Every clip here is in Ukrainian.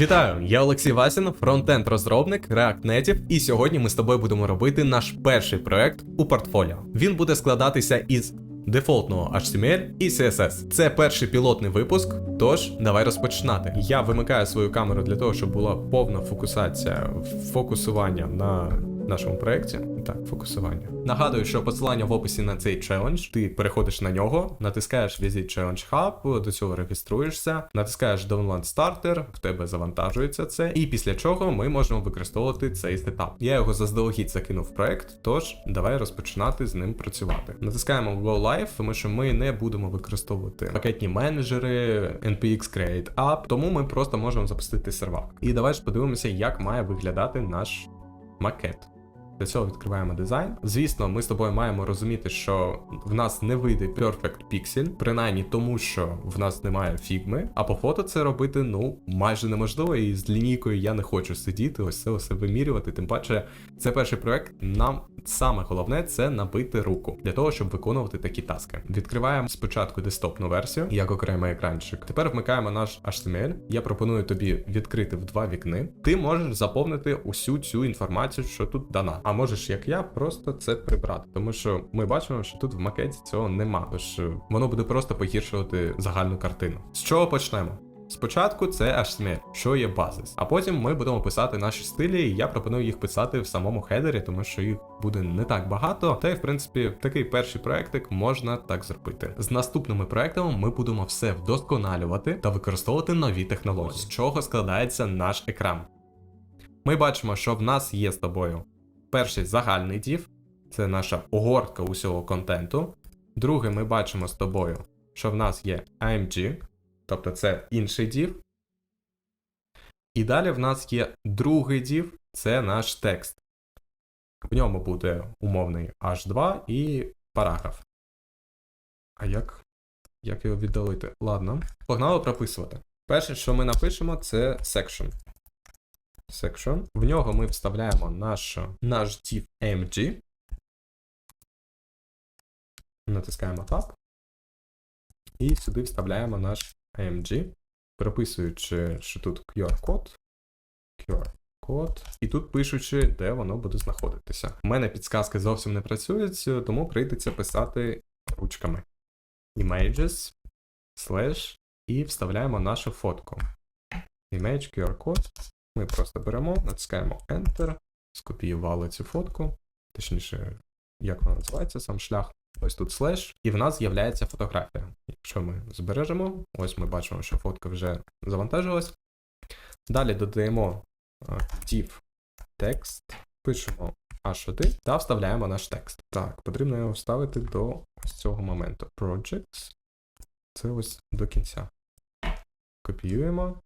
Вітаю, я Олексій Васін, фронтенд розробник React Native, і сьогодні ми з тобою будемо робити наш перший проект у портфоліо. Він буде складатися із дефолтного HTML і CSS. Це перший пілотний випуск, тож давай розпочинати. Я вимикаю свою камеру для того, щоб була повна фокусація, фокусування на нашому проєкті. Так, фокусування. Нагадую, що посилання в описі на цей челендж. Ти переходиш на нього, натискаєш Visit Challenge Hub, до цього реєструєшся, натискаєш Download Starter, в тебе завантажується це, і після чого ми можемо використовувати цей сетап. Я його заздалегідь закинув в проект, тож давай розпочинати з ним працювати. Натискаємо Go Live, тому що ми не будемо використовувати пакетні менеджери, npx Create App, тому ми просто можемо запустити сервак. І давай ж подивимося, як має виглядати наш макет. Для цього відкриваємо дизайн. Звісно, ми з тобою маємо розуміти, що в нас не вийде Perfect Pixel, принаймні тому, що в нас немає фігми. А по фото це робити ну майже неможливо. І з лінійкою я не хочу сидіти, ось це все вимірювати. Тим паче, це перший проект. Нам саме головне це набити руку для того, щоб виконувати такі таски. Відкриваємо спочатку десктопну версію, як окремий екранчик. Тепер вмикаємо наш HTML. Я пропоную тобі відкрити в два вікни. Ти можеш заповнити усю цю інформацію, що тут дана. А можеш, як я, просто це прибрати, тому що ми бачимо, що тут в макеті цього нема. Тож е, воно буде просто погіршувати загальну картину. З чого почнемо? Спочатку це HTML, що є базис, а потім ми будемо писати наші стилі, і я пропоную їх писати в самому хедері, тому що їх буде не так багато. Та й в принципі такий перший проектик можна так зробити. З наступними проектами ми будемо все вдосконалювати та використовувати нові технології. З чого складається наш екран? Ми бачимо, що в нас є з тобою перший загальний div, це наша огортка усього контенту. Другий ми бачимо з тобою, що в нас є AMG, тобто це інший div. І далі в нас є другий div, це наш текст. В ньому буде умовний H2 і параграф. А як? Як його віддалити? Ладно. Погнали прописувати. Перше, що ми напишемо, це section. Section. В нього ми вставляємо наш, наш div AMG. Натискаємо Tab. І сюди вставляємо наш AMG, прописуючи, що тут QR-код. QR-код. І тут пишучи, де воно буде знаходитися. У мене підсказки зовсім не працюють, тому прийдеться писати ручками. Images, slash, і вставляємо нашу фотку. Image QR-код. Ми просто беремо, натискаємо Enter, скопіювали цю фотку, точніше, як вона називається, сам шлях. Ось тут слеш, і в нас з'являється фотографія. Якщо ми збережемо, ось ми бачимо, що фотка вже завантажилась. Далі додаємо е, div text, пишемо H1 та вставляємо наш текст. Так, потрібно його вставити до ось цього моменту. Projects. Це ось до кінця. Копіюємо,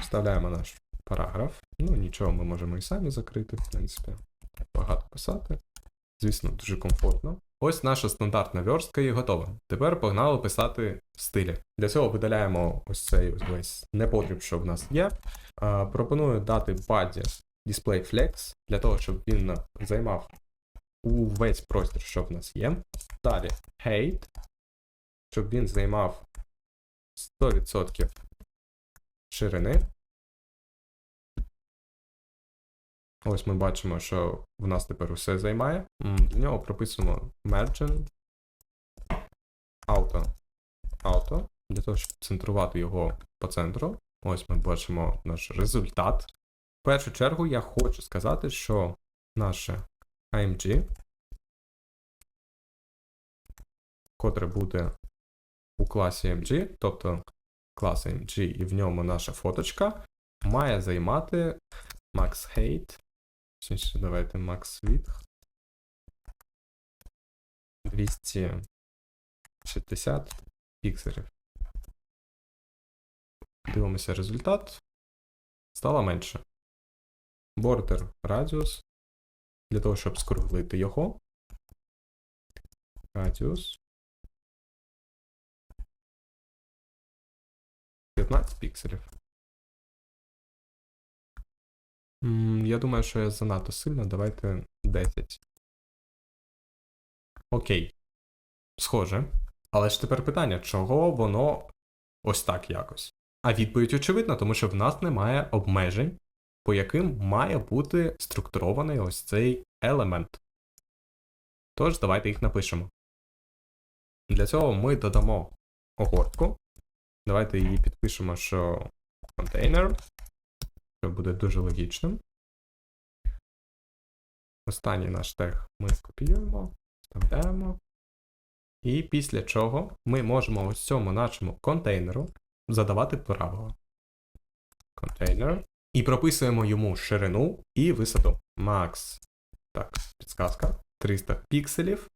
вставляємо наш параграф. Ну, нічого, ми можемо і самі закрити, в принципі. Багато писати. Звісно, дуже комфортно. Ось наша стандартна верстка і готова. Тепер погнали писати стилі. Для цього видаляємо ось цей ось весь непотріб, що в нас є. А, пропоную дати body display flex, для того, щоб він займав увесь простір, що в нас є. Далі height, щоб він займав 100% ширини. Ось ми бачимо, що в нас тепер усе займає. Для нього прописуємо margin auto. Auto. Для того, щоб центрувати його по центру. Ось ми бачимо наш результат. В першу чергу я хочу сказати, що наше AMG, котре буде у класі MG, тобто клас MG і в ньому наша фоточка, має займати max height Точніше, давайте max width. 260 пікселів. Дивимося результат. Стало менше. Border радіус. Для того, щоб скруглити його. Радіус. 15 пікселів. Я думаю, що я занадто сильно. Давайте 10. Окей. Схоже. Але ж тепер питання, чого воно ось так якось? А відповідь очевидна, тому що в нас немає обмежень, по яким має бути структурований ось цей елемент. Тож, давайте їх напишемо. Для цього ми додамо огортку. Давайте її підпишемо, що контейнер, що буде дуже логічним. Останній наш тег ми скопіюємо, вставляємо. І після чого ми можемо ось цьому нашому контейнеру задавати правила. Контейнер. І прописуємо йому ширину і висоту. Max. Так, підсказка. 300 пікселів.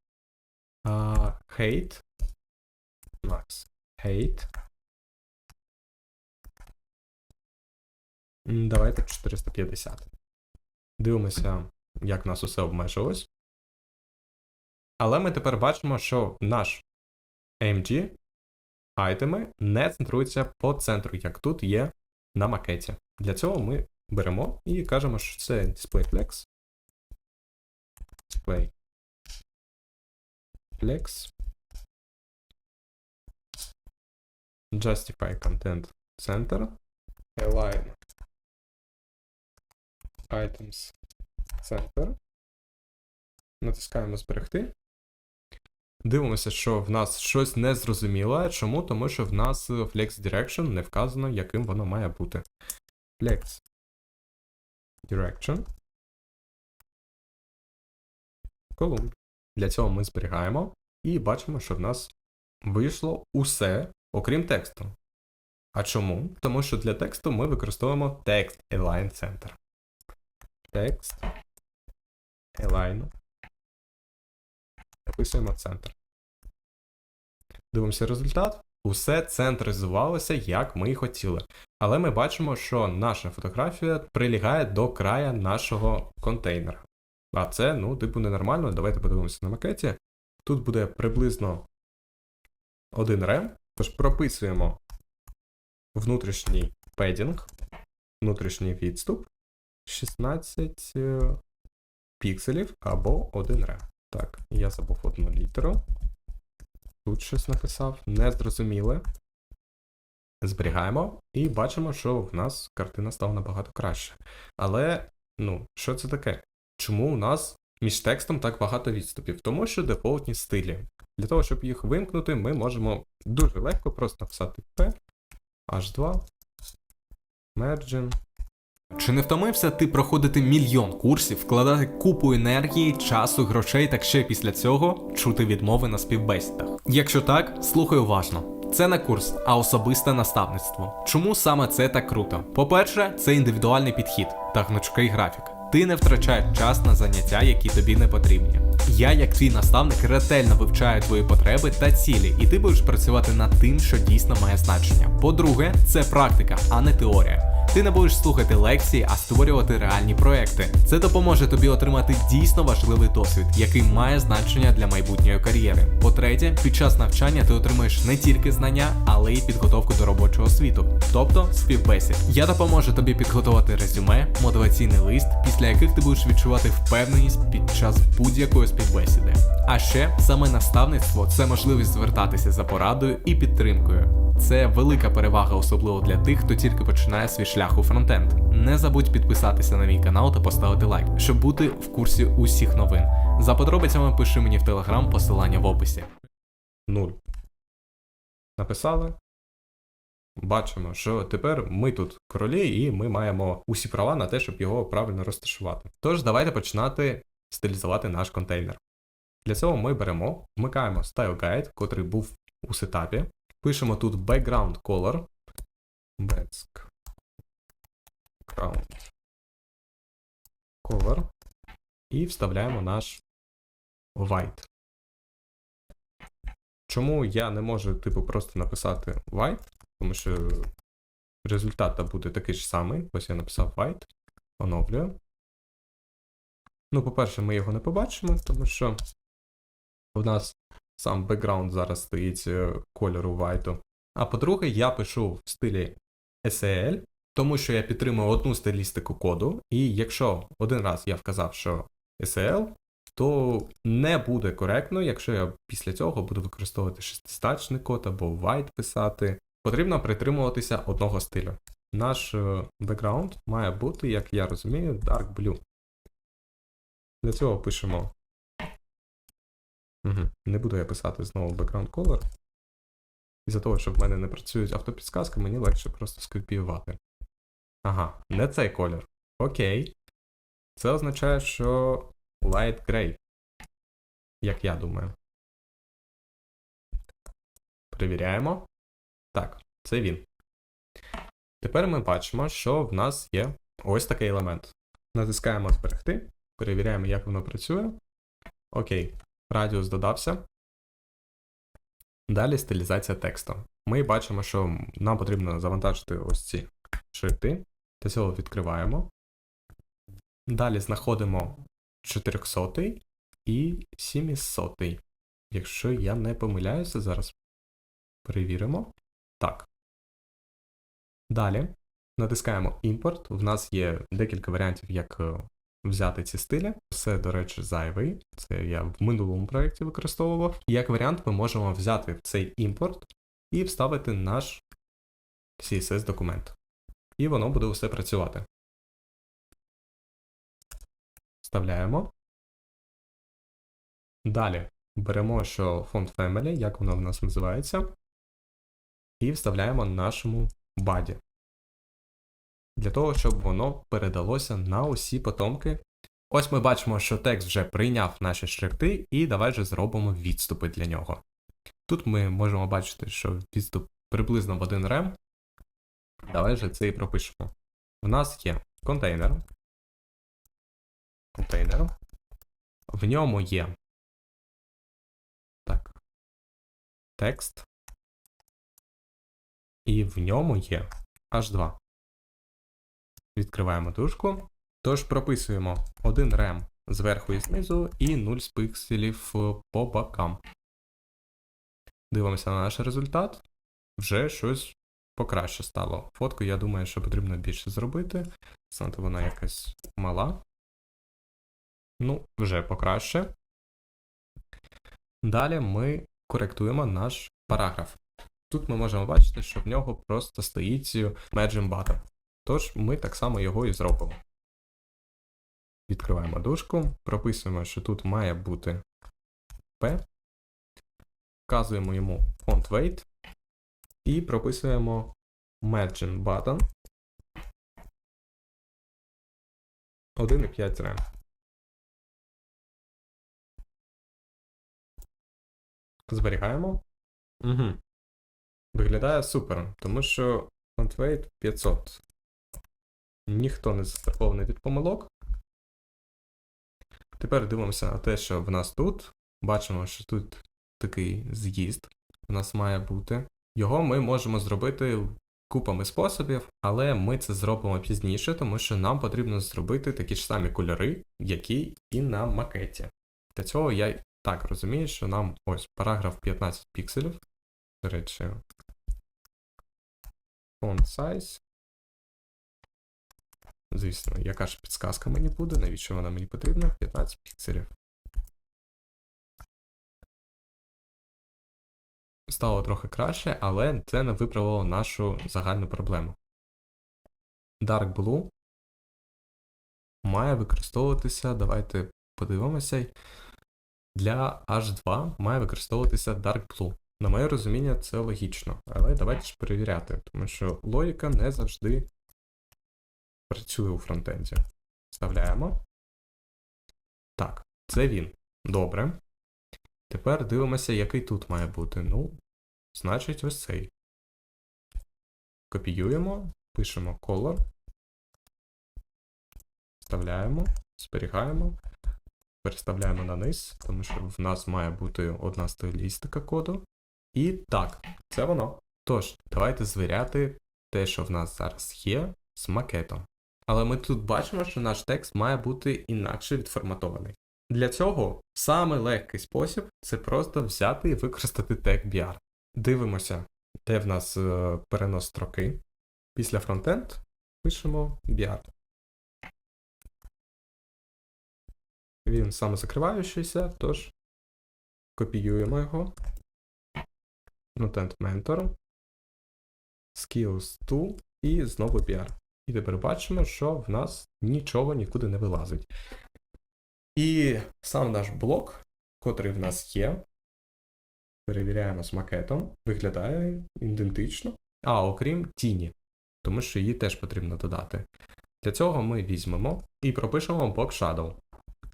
А, height. Max. Height. Давайте 450. Дивимося, як нас усе обмежилось. Але ми тепер бачимо, що наш AMG айтеми не центруються по центру, як тут є на макеті. Для цього ми беремо і кажемо, що це DisplayFlex. Display Flex. Justify Content Center. Align Items Center. Натискаємо зберегти. Дивимося, що в нас щось незрозуміле. Чому? Тому що в нас Flex Direction не вказано, яким воно має бути. Flex Direction. Колумн. Для цього ми зберігаємо і бачимо, що в нас вийшло усе, окрім тексту. А чому? Тому що для тексту ми використовуємо Text Align Center. Text Align. Записуємо центр. Дивимося результат. Усе центризувалося, як ми і хотіли. Але ми бачимо, що наша фотографія прилягає до края нашого контейнера. А це, ну, типу, ненормально. Давайте подивимося на макеті. Тут буде приблизно один рем. Тож прописуємо внутрішній педінг, внутрішній відступ 16 е, пікселів або 1 рем. Так, я забув одну літеру. Тут щось написав, незрозуміле. Зберігаємо і бачимо, що в нас картина стала набагато краще. Але, ну, що це таке? Чому у нас між текстом так багато відступів? Тому що дефолтні стилі. Для того, щоб їх вимкнути, ми можемо дуже легко просто написати P, H2, Margin. Чи не втомився ти проходити мільйон курсів, вкладати купу енергії, часу, грошей, так ще після цього чути відмови на співбесідах? Якщо так, слухай уважно. Це не курс, а особисте наставництво. Чому саме це так круто? По-перше, це індивідуальний підхід та гнучкий графік. Ти не втрачаєш час на заняття, які тобі не потрібні. Я, як твій наставник, ретельно вивчаю твої потреби та цілі, і ти будеш працювати над тим, що дійсно має значення. По-друге, це практика, а не теорія. Ти не будеш слухати лекції, а створювати реальні проекти. Це допоможе тобі отримати дійсно важливий досвід, який має значення для майбутньої кар'єри. По-третє, під час навчання ти отримаєш не тільки знання, але й підготовку до робочого світу, тобто співбесід. Я допоможу тобі підготувати резюме, мотиваційний лист, після яких ти будеш відчувати впевненість під час будь-якої співбесіди. А ще саме наставництво це можливість звертатися за порадою і підтримкою. Це велика перевага, особливо для тих, хто тільки починає свій шлях у фронтенд. Не забудь підписатися на мій канал та поставити лайк, щоб бути в курсі усіх новин. За подробицями пиши мені в телеграм, посилання в описі. 0. Написали. Бачимо, що тепер ми тут королі, і ми маємо усі права на те, щоб його правильно розташувати. Тож, давайте починати стилізувати наш контейнер. Для цього ми беремо, вмикаємо Style Guide, котрий був у сетапі. Пишемо тут background color. Background color. І вставляємо наш white. Чому я не можу, типу, просто написати white? Тому що результат буде такий ж самий. Ось я написав white, оновлюю. Ну, по-перше, ми його не побачимо, тому що у нас сам бекграунд зараз стоїть е, кольору white. А по-друге, я пишу в стилі SEL, тому що я підтримую одну стилістику коду, і якщо один раз я вказав, що SEL, то не буде коректно, якщо я після цього буду використовувати шестизначний код або white писати. потрібно притримуватися одного стилю. Наш е, бекграунд має бути, як я розумію, Dark Blue. Для цього пишемо. Угу. Не буду я писати знову background color. Із-за того, що в мене не працюють автопідсказки, мені легше просто скопіювати. Ага, не цей колір. Окей. Це означає, що light gray. Як я думаю. Перевіряємо. Так, це він. Тепер ми бачимо, що в нас є ось такий елемент. Натискаємо зберегти, перевіряємо, як воно працює. Окей, радіус додався. Далі стилізація тексту. Ми бачимо, що нам потрібно завантажити ось ці шрифти. Для цього відкриваємо. Далі знаходимо 400 і 700. Якщо я не помиляюся, зараз перевіримо. Так. Далі натискаємо імпорт. В нас є декілька варіантів, як е, взяти ці стилі. Це, до речі, зайвий. Це я в минулому проєкті використовував. Як варіант, ми можемо взяти цей імпорт і вставити наш CSS документ. І воно буде все працювати. Вставляємо. Далі беремо, що фонд Family, як воно в нас називається, і вставляємо нашому баді. Для того, щоб воно передалося на усі потомки. Ось ми бачимо, що текст вже прийняв наші шрифти, і давай же зробимо відступи для нього. Тут ми можемо бачити, що відступ приблизно в 1 рем. Давай же це і пропишемо. В нас є контейнер. Контейнер. В ньому є. Так. Текст. І в ньому є H2. Відкриваємо дужку. Тож прописуємо 1 рем зверху і знизу і 0 з пикселів по бокам. Дивимося на наш результат. Вже щось покраще стало. Фотку, я думаю, що потрібно більше зробити. Знати вона якась мала. Ну, вже покраще. Далі ми коректуємо наш параграф. Тут ми можемо бачити, що в нього просто стоїть Merging Button. Тож ми так само його і зробимо. Відкриваємо дужку, прописуємо, що тут має бути P, вказуємо йому font weight і прописуємо margin button 1,5 рем. Зберігаємо. Угу. Виглядає супер, тому що font weight 500. Ніхто не застрахований від помилок. Тепер дивимося на те, що в нас тут. Бачимо, що тут такий з'їзд у нас має бути. Його ми можемо зробити купами способів, але ми це зробимо пізніше, тому що нам потрібно зробити такі ж самі кольори, які і на макеті. Для цього я так розумію, що нам ось параграф 15 пікселів. До речі, font size. Звісно, яка ж підсказка мені буде, навіщо вона мені потрібна? 15 пікселів. Стало трохи краще, але це не виправило нашу загальну проблему. Dark Blue має використовуватися, давайте подивимося. Для H2 має використовуватися Dark Blue. На моє розуміння, це логічно, але давайте ж перевіряти, тому що логіка не завжди працює у фронтенді. Вставляємо. Так, це він. Добре. Тепер дивимося, який тут має бути. Ну, значить, ось цей. Копіюємо, пишемо color. Вставляємо, зберігаємо, переставляємо на низ, тому що в нас має бути одна стилістика коду. І так, це воно. Тож, давайте звіряти те, що в нас зараз є, з макетом. Але ми тут бачимо, що наш текст має бути інакше відформатований. Для цього самий легкий спосіб це просто взяти і використати тег BR. Дивимося, де в нас е, перенос строки. Після фронтенд пишемо BR. Він самозакриваючийся, тож копіюємо його. Content Mentor. skills tool і знову PR. І тепер бачимо, що в нас нічого нікуди не вилазить. І сам наш блок, котрий в нас є, перевіряємо з макетом, виглядає ідентично. А, окрім тіні, тому що її теж потрібно додати. Для цього ми візьмемо і пропишемо box shadow.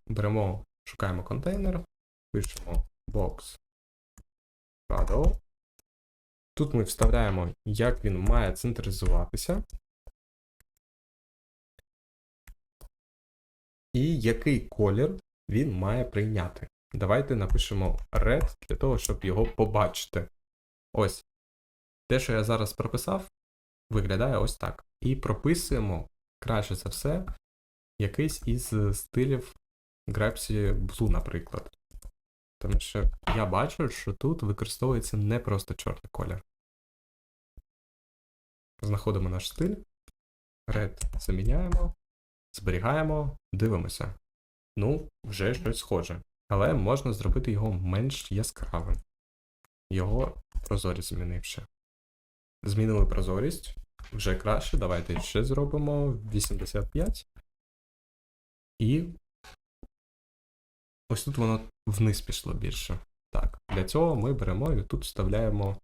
Беремо, шукаємо контейнер, пишемо box shadow. Тут ми вставляємо, як він має централізуватися. І який колір він має прийняти. Давайте напишемо red для того, щоб його побачити. Ось. Те, що я зараз прописав, виглядає ось так. І прописуємо, краще за все, якийсь із стилів Grapsy Blue, наприклад. Тому що я бачу, що тут використовується не просто чорний колір. Знаходимо наш стиль, red заміняємо, зберігаємо, дивимося. Ну, вже щось схоже. Але можна зробити його менш яскравим. Його прозорість змінивши. Змінили прозорість. Вже краще. Давайте ще зробимо 85. І ось тут воно вниз пішло більше. Так, для цього ми беремо і тут вставляємо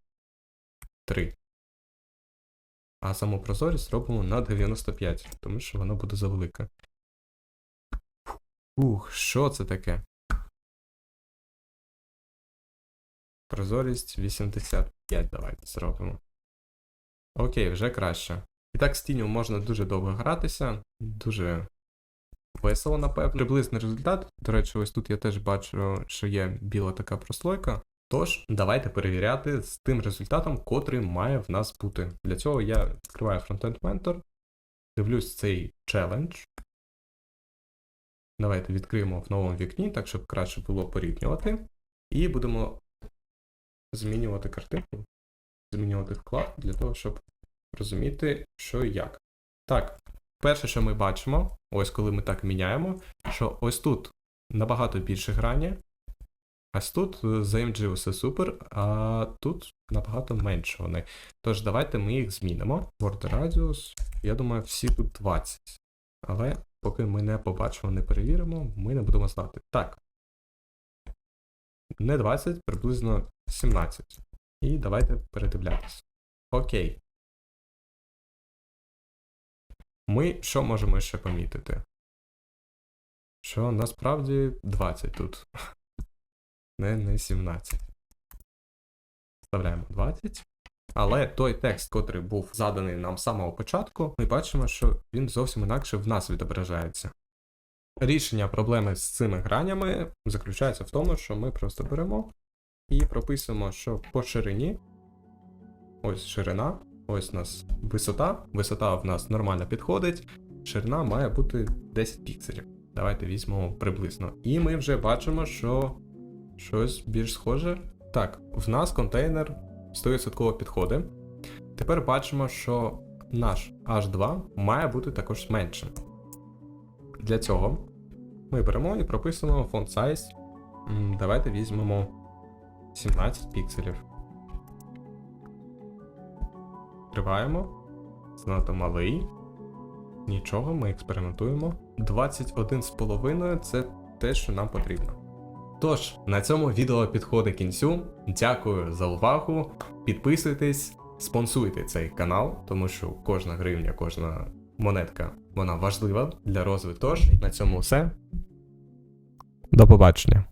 3. А саму прозорість робимо на 95, тому що воно буде завелике. Ух, що це таке? Прозорість 85 давайте зробимо. Окей, вже краще. І так з тінню можна дуже довго гратися, дуже весело, напевно. Приблизний результат. До речі, ось тут я теж бачу, що є біла така прослойка. Тож, давайте перевіряти з тим результатом, котрий має в нас бути. Для цього я відкриваю Frontend Mentor, дивлюсь цей челендж. Давайте відкриємо в новому вікні, так щоб краще було порівнювати. І будемо змінювати картинку, змінювати вклад для того, щоб розуміти, що і як. Так, перше, що ми бачимо, ось коли ми так міняємо, що ось тут набагато більше грані, ось тут е, за MG все супер, а тут набагато менше вони. Тож давайте ми їх змінимо. Border Radius, я думаю, всі тут 20. Але поки ми не побачимо, не перевіримо, ми не будемо знати. Так. Не 20, приблизно 17. І давайте передивлятися. Окей. Ми що можемо ще помітити? Що насправді 20 тут. Не, не 17. Вставляємо 20. Але той текст, котрий був заданий нам з самого початку, ми бачимо, що він зовсім інакше в нас відображається. Рішення проблеми з цими гранями заключається в тому, що ми просто беремо і прописуємо, що по ширині, ось ширина, ось у нас висота. Висота в нас нормально підходить, ширина має бути 10 пікселів. Давайте візьмемо приблизно. І ми вже бачимо, що щось більш схоже. Так, в нас контейнер 100% підходить. Тепер бачимо, що наш H2 має бути також меншим. Для цього ми беремо і прописуємо font size. Давайте візьмемо 17 пікселів. Триваємо. Занадто малий. Нічого, ми експериментуємо. 21,5 це те, що нам потрібно. Тож, на цьому відео підходить кінцю. Дякую за увагу. Підписуйтесь, спонсуйте цей канал, тому що кожна гривня, кожна монетка вона важлива для розвитку. Тож, на цьому все. До побачення.